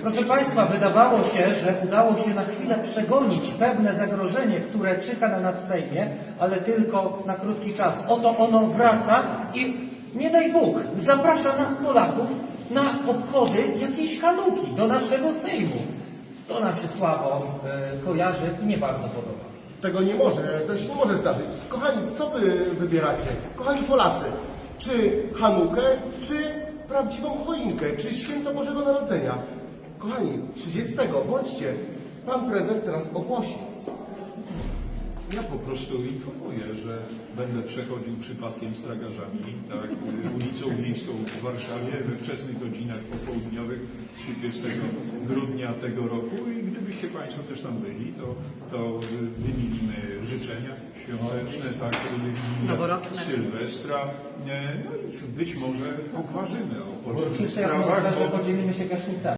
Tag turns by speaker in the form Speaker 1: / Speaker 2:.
Speaker 1: Proszę Państwa, wydawało się, że udało się na chwilę przegonić pewne zagrożenie, które czyha na nas w Sejmie, ale tylko na krótki czas. Oto ono wraca i nie daj Bóg, zaprasza nas Polaków na obchody jakiejś Hanuki do naszego Sejmu. To nam się słabo e, kojarzy i nie bardzo podoba.
Speaker 2: Tego nie może, to się nie może zdarzyć. Kochani, co wy wybieracie? Kochani Polacy, czy Hanukę, czy prawdziwą choinkę, czy święto Bożego Narodzenia? Kochani, 30 bądźcie. Pan prezes teraz ogłosi.
Speaker 3: Ja po prostu informuję, że będę przechodził przypadkiem z tragarzami, tak, ulicą Wiejską w Warszawie we wczesnych godzinach popołudniowych 30 grudnia tego roku i gdybyście Państwo też tam byli, to, to y, wymilimy życzenia świąteczne, tak,
Speaker 1: Noworoczne.
Speaker 3: Sylwestra, no i być może pogwarzymy o polskich sprawach, bo-
Speaker 1: podzielimy się gaśnicami.